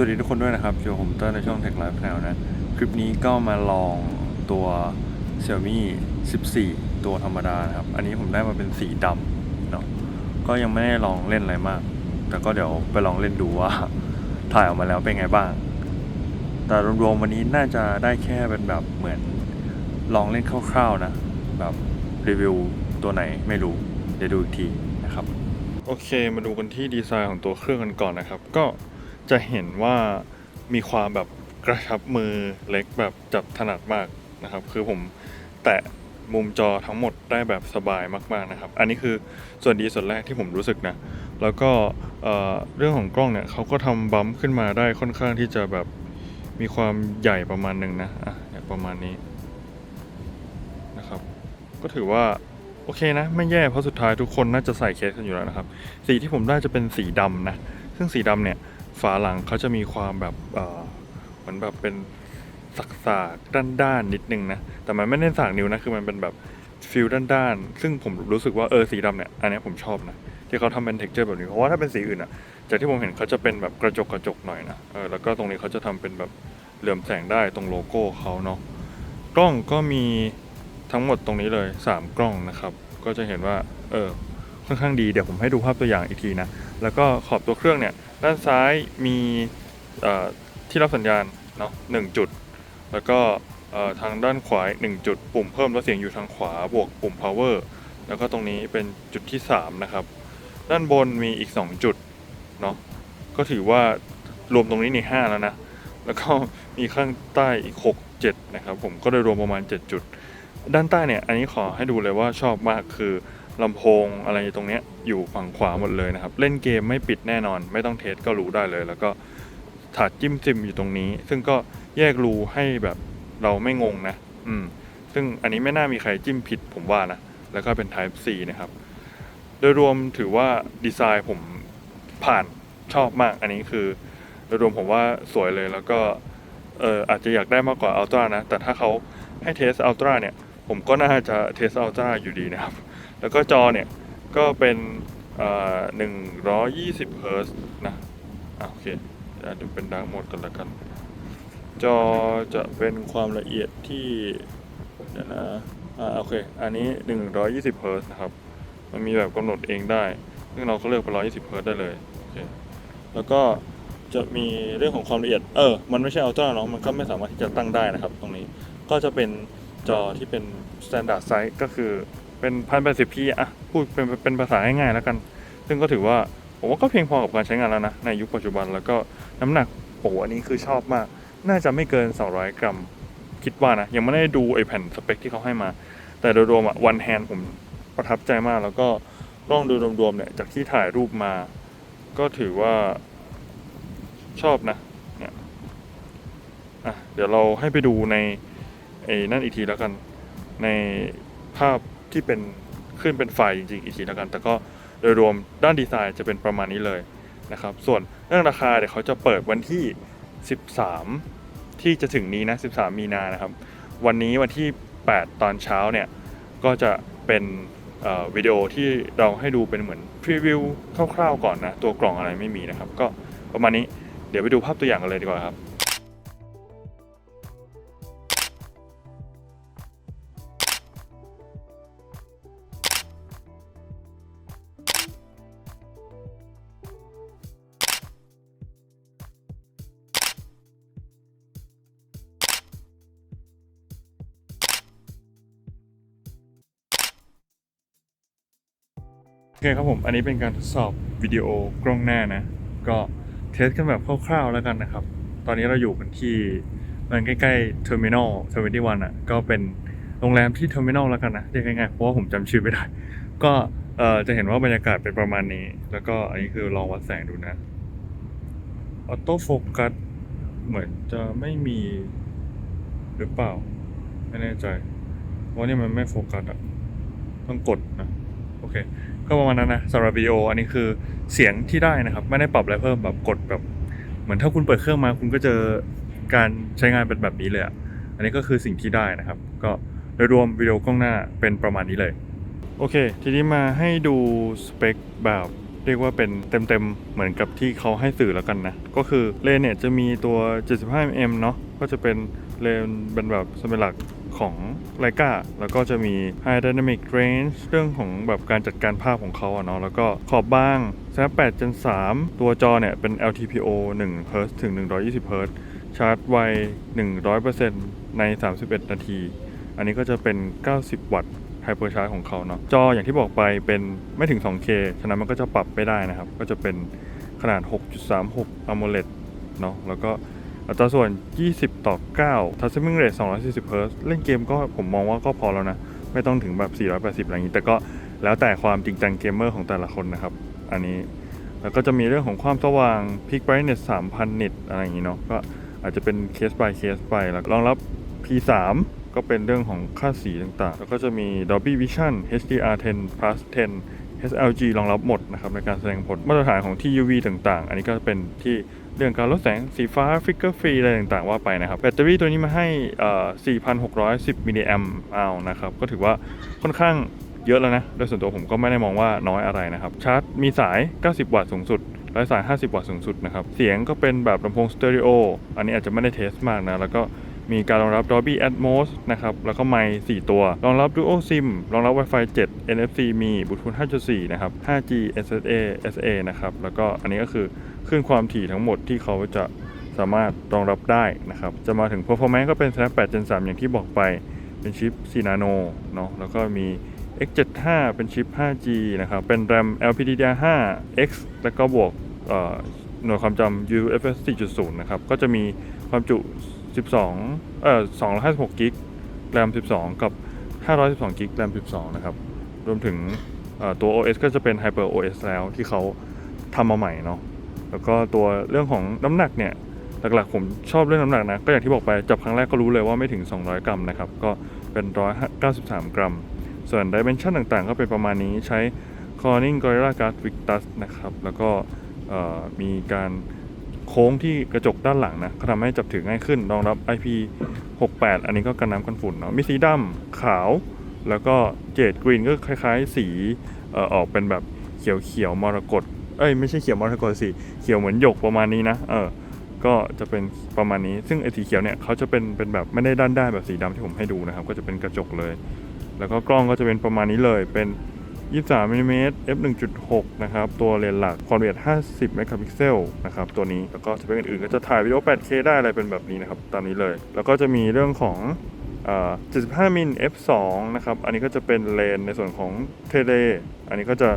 สวัสดีทุกคนด้วยนะครับอยู่ผมเตอร์ในช่อง Tech Life Now นะ คลิปนี้ก็มาลองตัว Xiaomi 14 ตัวธรรมดานะครับ อันนี้ผมได้มาเป็นสีดำเนาะ ก็ยังไม่ได้ลองเล่นอะไรมาก แต่ก็เดี๋ยวไปลองเล่นดูว่า ถ่ายออกมาแล้วเป็นไงบ้าง แต่รวมๆวันนี้น่าจะได้แค่เป็นแบบเหมือนลองเล่นคร่าวๆนะ แบบรีวิวตัวไหนไม่รู้ เดี๋ยวดูอีกทีนะครับ โอเค มาดูกันที่ดีไซน์ของตัวเครื่องกันก่อนนะครับ ก็ จะเห็นว่ามีความแบบกระชับมือเล็กแบบจับถนัดมากนะครับ คือผมแตะมุมจอทั้งหมดได้แบบสบายมากๆนะครับ อันนี้คือส่วนดีส่วนแรกที่ผมรู้สึกนะ แล้วก็เอ่อเรื่องของกล้องเนี่ยเขาก็ทำบัมป์ขึ้นมาได้ค่อนข้างที่จะแบบมีความใหญ่ประมาณหนึ่งนะอะประมาณนี้นะครับ ก็ถือว่าโอเคนะ ไม่แย่เพราะสุดท้ายทุกคนน่าจะใส่เคสกันอยู่แล้วนะครับ สีที่ผมได้จะเป็นสีดำนะ ซึ่งสีดำเนี่ย ฝาหลังเขาจะมีความแบบเหมือนแบบเป็นสักสากด้านด้านนิดนึงนะ แต่มันไม่ได้สากนิ้วนะ คือมันเป็นแบบฟิลด้านด้านๆ ซึ่งผมรู้สึกว่าเออสีดำเนี่ยอันนี้ผมชอบนะ ที่เขาทำเป็นเท็กเจอร์แบบนี้ เพราะว่าถ้าเป็นสีอื่นอะจากที่ผมเห็นเขาจะเป็นแบบกระจกกระจกหน่อยนะเออแล้วก็ตรงนี้เขาจะทำเป็นแบบเหลื่อมแสงได้ตรงโลโก้เขาเนาะกล้องก็มีทั้งหมดตรงนี้เลย 3 กล้องนะครับ ก็จะเห็นว่าเออค่อนข้างดีเดี๋ยวผมให้ดูภาพตัวอย่างอีกทีนะ แล้วก็ขอบตัวเครื่องเนี่ย ด้านซ้ายมีที่รับสัญญาณเนาะหนึ่งจุด แล้วก็ทางด้านขวาหนึ่งจุด ปุ่มเพิ่มลดเสียงอยู่ทางขวาบวกปุ่ม power แล้วก็ตรงนี้เป็นจุดที่ 3 นะครับ ด้านบนมีอีก 2 จุดเนาะก็ถือว่ารวมตรงนี้ใน5แล้วนะ แล้วก็มีข้างใต้อีก 6 7 นะครับ ผมก็เลยรวมประมาณ 7 จุด ด้านใต้เนี่ย อันนี้ขอให้ดูเลยว่าชอบมากคือ ลำโพงอะไรตรงเนี้ยอยู่ฝั่งขวาหมดเลยนะครับ เล่นเกมไม่ปิดแน่นอน ไม่ต้องเทสก็รู้ได้เลย แล้วก็ถาดจิ้มซิมอยู่ตรงนี้ ซึ่งก็แยกรูให้แบบเราไม่งงนะ อืม ซึ่งอันนี้ไม่น่ามีใครจิ้มผิดผมว่านะ แล้วก็เป็น Type C นะครับ โดยรวมถือว่าดีไซน์ผมผ่านชอบมาก อันนี้คือ โดยรวมผมว่าสวยเลย แล้วก็เอออาจจะอยากได้มากกว่า Ultra นะ แต่ถ้าเขาให้เทส Ultra เนี่ย ผมก็น่าจะเทส Ultra อยู่ดีนะครับ แล้วก็จอเนี่ยก็เป็นหนึ่งร้อยยี่สิบเฮิร์ตนะอะโอเคเดี๋ยวดูเป็นดาร์กโหมดกันละกัน จอจะเป็นความละเอียดที่เดี๋ยวนะอ่าโอเค อันนี้120เฮิร์ตนะครับ มันมีแบบกำหนดเองได้ ซึ่งเราก็เลือกเป็น120เฮิร์ตได้เลยโอเคแล้วก็จะมีเรื่องของความละเอียด เออ มันไม่ใช่อัลตร้าเนาะมันก็ไม่สามารถที่จะตั้งได้นะครับ ตรงนี้ ก็จะเป็นจอที่เป็น standard size ก็คือ เป็น 1080p อะพูดเป็นเป็นภาษาง่ายๆแล้วกัน ซึ่งก็ถือว่าผมว่าก็เพียงพอกับการใช้งานแล้วนะ ในยุคปัจจุบันแล้วก็น้ำหนักโอ้อันนี้คือชอบมาก น่าจะไม่เกิน 200 กรัม คิดว่านะ ยังไม่ได้ดูไอแผ่นสเปคที่เขาให้มา แต่โดยรวมอะวันแฮนผมประทับใจมาก แล้วก็ลองดยรวมๆเนี่ยจากที่ถ่ายรูปมา ก็ถือว่าชอบนะเนี่ยอะเดี๋ยวเราให้ไปดูในไอ้นั่นอีกทีแล้วกันในภาพ ที่เป็นขึ้นเป็นไฟจริงๆอีกทีแล้วกัน แต่ก็โดยรวมด้านดีไซน์จะเป็นประมาณนี้เลยนะครับ ส่วนเรื่องราคาเดี๋ยวเขาจะเปิดวันที่ 13 ที่จะถึงนี้นะ 13 มีนานะครับ วันนี้วันที่ 8 ตอนเช้าเนี่ย ก็จะเป็นเอ่อวิดีโอที่เราให้ดูเป็นเหมือนพรีวิวคร่าวๆก่อนนะ ตัวกล่องอะไรไม่มีนะครับ ก็ประมาณนี้เดี๋ยวไปดูภาพตัวอย่างกันเลยดีกว่าครับ โอเคครับผม อันนี้เป็นการทดสอบวิดีโอกล้องหน้านะ ก็เทสกันแบบคร่าวๆแล้วกันนะครับ ตอนนี้เราอยู่กันที่มันใกล้ๆเทอร์มินอลเทอร์มินวันอะ ก็เป็นโรงแรมที่เทอร์มินอลแล้วกันนะเรียกง่ายๆเพราะว่าผมจำชื่อไม่ได้ ก็เอ่อจะเห็นว่าบรรยากาศเป็นประมาณนี้ แล้วก็อันนี้คือลองวัดแสงดูนะ ออโต้โฟกัสเหมือนจะไม่มีหรือเปล่า ไม่แน่ใจเพราะว่านี่มันไม่โฟกัสอะ ต้องกดนะ เคก็ประมาณนั้นนะสำหรับวิดีโออันนี้คือเสียงที่ได้นะครับ ไม่ได้ปรับอะไรเพิ่มแบบกดแบบ เหมือนถ้าคุณเปิดเครื่องมาคุณก็เจอการใช้งานเป็นแบบนี้เลยอะอันนี้ก็คือสิ่งที่ได้นะครับ ก็โดยรวมวิดีโอกล้องหน้าเป็นประมาณนี้เลย โอเค ทีนี้มาให้ดูสเปคแบบเรียกว่าเป็นเต็มๆ เหมือนกับที่เขาให้สื่อแล้วกันนะ ก็คือเลนเนี่ยจะมีตัว 75mm เนาะก็จะเป็นเลนเป็นแบบสเปนหลัก ของไลกาแล้วก็จะมี High Dynamic Range เรื่องของแบบการจัดการภาพของเขาอะเนาะแล้วก็ขอบบ้าง Snap 8 Gen 3 ตัวจอเนี่ยเป็น LTPO 1 Hz ถึง 120 Hz ชาร์จไว 100%ใน 31 นาที อันนี้ก็จะเป็น 90 วัตต์ไฮเปอร์ชาร์จของเขาเนาะจออย่างที่บอกไปเป็นไม่ถึง 2K ฉะนั้นมันก็จะปรับไม่ได้นะครับ ก็จะเป็นขนาด 6.36 AMOLED เนาะแล้วก็ อัตราส่วน 20 ต่อ 9 Touch Sampling Rate 240 Hz เล่นเกมก็ผมมองว่าก็พอแล้วนะ ไม่ต้องถึงแบบ 480 อะไรอย่างนี้ แต่ก็แล้วแต่ความจริงจังเกมเมอร์ของแต่ละคนนะครับ อันนี้ แล้วก็จะมีเรื่องของความสว่าง Peak Brightness 3,000 nit อะไรอย่างนี้เนาะ ก็อาจจะเป็นเคส by เคสไป แล้วรองรับ P3 ก็เป็นเรื่องของค่าสีต่างๆ แล้วก็จะมี Dolby Vision HDR10 Plus 10 SLG รองรับหมดนะครับในการแสดงผลมาตรฐานของ TUV ต่างๆ อันนี้ก็เป็นที่ เรื่องการลดแสงสีฟ้า Flicker Free อะไรต่างๆว่าไปนะครับแบตเตอรี่ตัวนี้มาให้ 4,610 มิลลิแอมเอานะครับก็ถือว่าค่อนข้างเยอะแล้วนะ โดยส่วนตัวผมก็ไม่ได้มองว่าน้อยอะไรนะครับ ชาร์จมีสาย 90 วัตต์สูงสุดไร้สาย 50 วัตต์สูงสุดนะครับ เสียงก็เป็นแบบลำโพงสเตอริโอ อันนี้อาจจะไม่ได้เทสมากนะ แล้วก็มีการรองรับ Dolby Atmos นะครับ แล้วก็ไมค์4ตัว รองรับ Dual SIM รองรับ Wi-Fi 7 NFC มี Bluetooth 5.4 นะครับ 5G SSA SA นะครับ แล้วก็อันนี้ก็คือ คลื่นความถี่ทั้งหมดที่เขาจะสามารถรองรับได้นะครับ จะมาถึง performance ก็เป็น Snap 8 Gen 3 อย่างที่บอกไป เป็นชิป4 Nano เนาะ แล้วก็มี X75 เป็นชิป 5G นะครับ เป็น RAM LPDDR5 X แล้วก็บวกหน่วยความจำ UFS 4.0 นะครับ ก็จะมีความจุ 12 เอ่อ 256 กิก RAM 12 กับ 512 กิก RAM 12 นะครับ รวมถึงตัว OS ก็จะเป็น Hyper OS แล้วที่เขาทำมาใหม่เนาะ แล้วก็ตัวเรื่องของน้ำหนักเนี่ยหลักๆผมชอบเรื่องน้ำหนักนะก็อย่างที่บอกไปจับครั้งแรกก็รู้เลยว่าไม่ถึง 200 กรัมนะครับก็เป็น 193 กรัม ส่วน dimension ต่างๆ ก็เป็นประมาณนี้ใช้ Corning Gorilla Glass Victus นะครับแล้วก็มีการโค้งที่กระจกด้านหลังนะก็ทำให้จับถือง่ายขึ้นรองรับ IP68 อันนี้ก็กันน้ำกันฝุ่นเนาะมีสีดำขาว แล้วก็เจดกรีนก็คล้ายๆ สีอออกเป็นแบบเขียวเขียวๆมรกต เอ้ยไม่ใช่เขียวมรกตสิเขียวเหมือนหยกประมาณนี้นะเออก็จะเป็นประมาณนี้ ซึ่งไอ้สีเขียวเนี่ยเขาจะเป็นเป็นแบบไม่ได้ด้านได้านแบบสีดำที่ผมให้ดูนะครับ ก็จะเป็นกระจกเลย แล้วก็กล้องก็จะเป็นประมาณนี้เลยเป็น 23มิลลิเมตร f 1.6นะครับ ตัวเลนส์หลักความละเอียด 50เมกะพิกเซลนะครับ ตัวนี้ แล้วก็สเปคอื่นๆ ก็จะถ่ายวิดีโอ 8K ได้อะไรเป็นแบบนี้นะครับ ตามนี้เลย แล้วก็จะมีเรื่องของเอ่อ75มิล f2 นะครับ อันนี้ก็จะเป็นเลนส์ในส่วนของเทเล อันนี้ก็จะ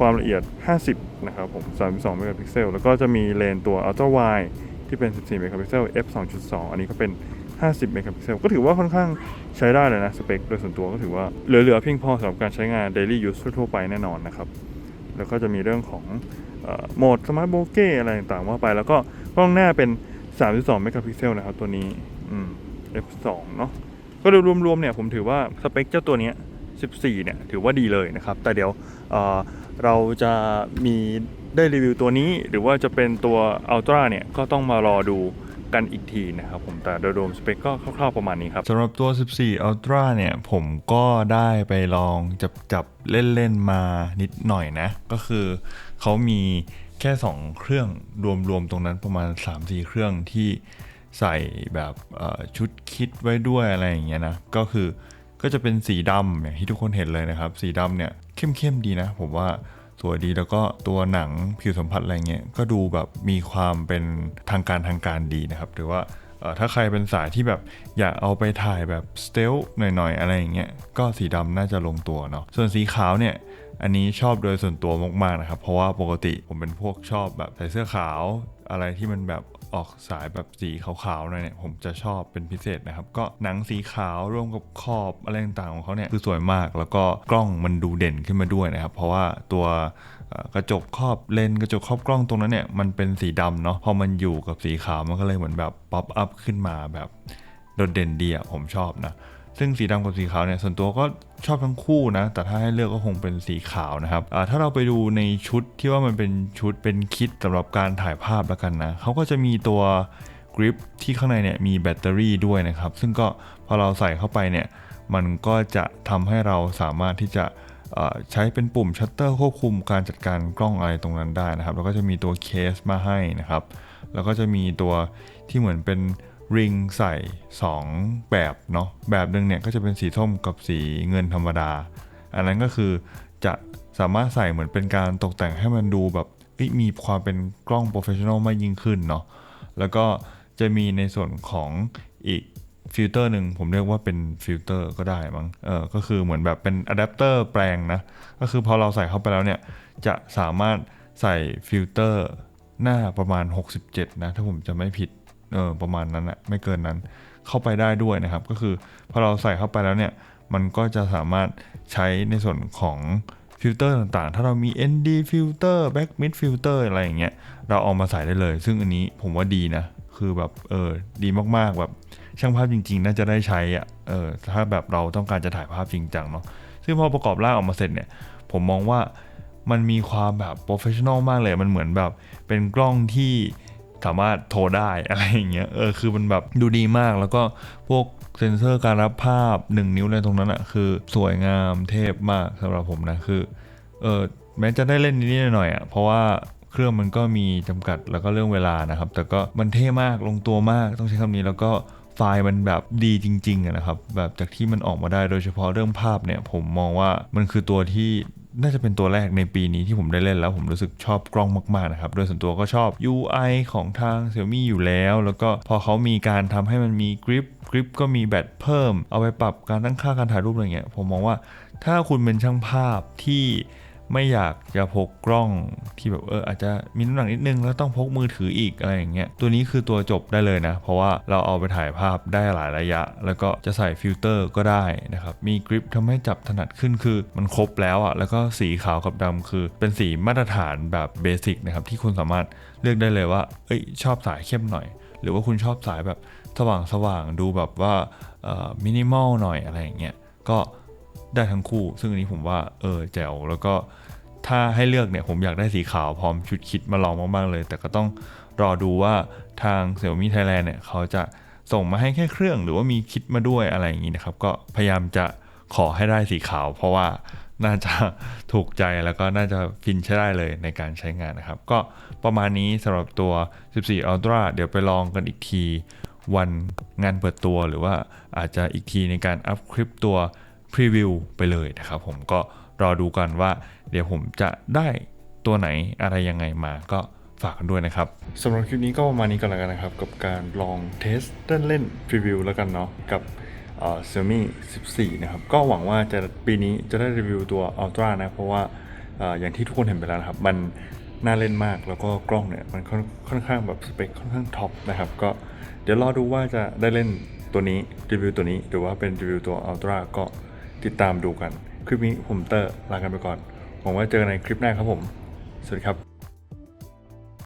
ความละเอียด 50 นะครับผม 32 เมกะพิกเซล แล้วก็จะมีเลนตัว Ultra Wide ที่เป็น 14 เมกะพิกเซล f 2.2 อันนี้ก็เป็น 50 เมกะพิกเซล ก็ถือว่าค่อนข้างใช้ได้เลยนะ สเปค โดยส่วนตัวก็ถือว่าเหลือๆเพียงพอสำหรับการใช้งาน daily use ทั่วไปแน่นอนนะครับ แล้วก็จะมีเรื่องของโหมดสมาร์ทโบเก้อะไรต่างๆว่าไป แล้วก็กล้องหน้าเป็น 32 เมกะพิกเซลนะครับตัวนี้ f2 เนาะ ก็โดยรวมๆเนี่ยผมถือว่าสเปคเจ้าตัวเนี้ย14 เนี่ย ถือว่าดีเลยนะครับ แต่เดี๋ยว เราจะมีได้รีวิวตัวนี้หรือว่าจะเป็นตัว Ultra เนี่ย ก็ต้องมารอดูกันอีกทีนะครับผมแต่โดยรวมสเปคก็คร่าวๆประมาณนี้ครับสำหรับตัว 14 Ultra เนี่ย ผมก็ได้ไปลองจับจับเล่นๆมานิดหน่อยนะ ก็คือเขามีแค่ 2 เครื่องรวมๆตรงนั้นประมาณ 3-4 เครื่องที่ใส่แบบชุดคิดไว้ด้วยอะไรอย่างเงี้ยนะ ก็คือก็จะเป็นสีดำอย่างที่ทุกคนเห็นเลยนะครับ สีดำเนี่ย เข้มๆดีนะ ผมว่าสวยดีแล้วก็ตัวหนังผิวสัมผัสอะไรเงี้ยก็ดูแบบมีความเป็นทางการทางการดีนะครับ หรือว่าถ้าใครเป็นสายที่แบบอยากเอาไปถ่ายแบบสเตลหน่อยๆ อะไรอย่างเงี้ยก็สีดำน่าจะลงตัวเนาะส่วนสีขาวเนี่ยอันนี้ชอบโดยส่วนตัวมากๆนะครับ เพราะว่าปกติผมเป็นพวกชอบแบบใส่เสื้อขาว อะไรที่มันแบบออกสายแบบสีขาวๆหน่อยเนี่ยผมจะชอบเป็นพิเศษนะครับ ก็หนังสีขาวร่วมกับขอบอะไรต่างๆของเขาเนี่ยคือสวยมาก แล้วก็กล้องมันดูเด่นขึ้นมาด้วยนะครับ เพราะว่าตัวกระจกครอบเลนส์กระจกครอบกล้องตรงนั้นเนี่ยมันเป็นสีดำเนาะพอมันอยู่กับสีขาวมันก็เลยเหมือนแบบป๊อปอัพขึ้นมาแบบโดดเด่นดีอะผมชอบนะ ซึ่งสีดำกับสีขาวเนี่ยส่วนตัวก็ชอบทั้งคู่นะ แต่ถ้าให้เลือกก็คงเป็นสีขาวนะครับถ้าเราไปดูในชุดที่ว่ามันเป็นชุดเป็นคิดสำหรับการถ่ายภาพแล้วกันนะเขาก็จะมีตัวกริปที่ข้างในเนี่ยมีแบตเตอรี่ด้วยนะครับ ซึ่งก็พอเราใส่เข้าไปเนี่ยมันก็จะทำให้เราสามารถที่จะใช้เป็นปุ่มชัตเตอร์ควบคุมการจัดการกล้องอะไรตรงนั้นได้นะครับ แล้วก็จะมีตัวเคสมาให้นะครับ แล้วก็จะมีตัวที่เหมือนเป็น ริงใส่ 2 แบบเนาะแบบหนึ่งเนี่ยก็จะเป็นสีส้มกับสีเงินธรรมดา อันนั้นก็คือจะสามารถใส่เหมือนเป็นการตกแต่งให้มันดูแบบมีความเป็นกล้องโปรเฟชชั่นอลมากยิ่งขึ้นเนาะแล้วก็จะมีในส่วนของอีกฟิลเตอร์หนึ่งผมเรียกว่าเป็นฟิลเตอร์ก็ได้มั้งเออก็คือเหมือนแบบเป็นอะแดปเตอร์แปลงนะก็คือพอเราใส่เข้าไปแล้วเนี่ยจะสามารถใส่ฟิลเตอร์หน้าประมาณ 67 นะ ถ้าผมจะไม่ผิด เออประมาณนั้นนะไม่เกินนั้นเข้าไปได้ด้วยนะครับ ก็คือพอเราใส่เข้าไปแล้วเนี่ยมันก็จะสามารถใช้ในส่วนของฟิลเตอร์ต่างๆ ถ้าเรามี ND ฟิลเตอร์ Back Mid ฟิลเตอร์อะไรอย่างเงี้ย เราเอามาใส่ได้เลย ซึ่งอันนี้ผมว่าดีนะ คือแบบเออดีมากๆแบบช่างภาพจริง ๆ น่าจะได้ใช้อะเออถ้าแบบเราต้องการจะถ่ายภาพจริงจังเนาะ ซึ่งพอประกอบร่างออกมาเสร็จเนี่ย ผมมองว่ามันมีความแบบโปรเฟชชั่นอลมากเลย มันเหมือนแบบเป็นกล้องที่ สามารถโทรได้อะไรอย่างเงี้ยเออคือมันแบบดูดีมากแล้วก็พวกเซนเซอร์การรับภาพ 1 นิ้วในตรงนั้นอะคือสวยงามเทพมากสำหรับผมนะคือเออแม้จะได้เล่นนิดหน่อยๆอะเพราะว่าเครื่องมันก็มีจำกัดแล้วก็เรื่องเวลานะครับ แต่ก็มันเท่มากลงตัวมากต้องใช้คำนี้แล้วก็ไฟล์มันแบบดีจริงๆอะนะครับ แบบจากที่มันออกมาได้โดยเฉพาะเรื่องภาพเนี่ยผมมองว่ามันคือตัวที่ น่าจะเป็นตัวแรกในปีนี้ที่ผมได้เล่นแล้วผมรู้สึกชอบกล้องมากๆนะครับโดยส่วนตัวก็ชอบ UI ของทาง Xiaomi อยู่แล้ว แล้วก็พอเขามีการทำให้มันมีกริปกริปก็มีแบตเพิ่ม เอาไปปรับการตั้งค่าการถ่ายรูปอะไรเงี้ยผมมองว่าถ้าคุณเป็นช่างภาพที่ ไม่อยากจะพกกล้องที่แบบเอออาจจะมีน้ำหนักนิดนึงแล้วต้องพกมือถืออีกอะไรอย่างเงี้ยตัวนี้คือตัวจบได้เลยนะ เพราะว่าเราเอาไปถ่ายภาพได้หลายระยะ แล้วก็จะใส่ฟิลเตอร์ก็ได้นะครับมีกริปทำให้จับถนัดขึ้นคือมันครบแล้วอะ่ะแล้วก็สีขาวกับดำคือเป็นสีมาตรฐานแบบเบสิกนะครับที่คุณสามารถเลือกได้เลยว่าเอ้ยชอบสายเข้มหน่อย หรือว่าคุณชอบสายแบบสว่างสว่างดูแบบว่ามินิมอลหน่อยอะไรอย่างเงี้ยก็ ได้ทั้งคู่ ซึ่งอันนี้ผมว่าเออแจ๋วแล้วก็ถ้าให้เลือกเนี่ยผมอยากได้สีขาวพร้อมชุดคิดมาลองมากๆเลย แต่ก็ต้องรอดูว่าทาง Xiaomi Thailand เนี่ยเขาจะส่งมาให้แค่เครื่องหรือว่ามีคิดมาด้วยอะไรอย่างนี้นะครับ ก็พยายามจะขอให้ได้สีขาว เพราะว่าน่าจะถูกใจแล้วก็น่าจะฟินใช้ได้เลยในการใช้งานนะครับ ก็ประมาณนี้สำหรับตัว 14 Ultra เดี๋ยวไปลองกันอีกที วันงานเปิดตัวหรือว่าอาจจะอีกทีในการอัพคลิปตัว พรีวิวไปเลยนะครับผมก็รอดูกันว่าเดี๋ยวผมจะได้ตัวไหนอะไรยังไงมาก็ฝากกันด้วยนะครับสำหรับคลิปนี้ก็ประมาณนี้ก่อนแล้วกันนะครับ กับการลองเทสเล่นเล่นพรีวิวแล้วกันเนาะกับเอ่อ Xiaomi 14 นะครับ ก็หวังว่าจะปีนี้จะได้รีวิวตัว Ultra นะ เพราะว่าอย่างที่ทุกคนเห็นไปแล้วนะครับ มันน่าเล่นมากแล้วก็กล้องเนี่ย มันค่อนข้างแบบสเปคค่อนข้างท็อปนะครับ ก็เดี๋ยวรอดูว่าจะได้เล่นตัวนี้รีวิวตัวนี้ หรือว่าเป็นรีวิวตัว Ultra ก็ ติดตามดูกัน คลิปนี้ผมเตอร์ลากันไปก่อนหวังว่าเจอกันในคลิปหน้าครับผม สวัสดีครับ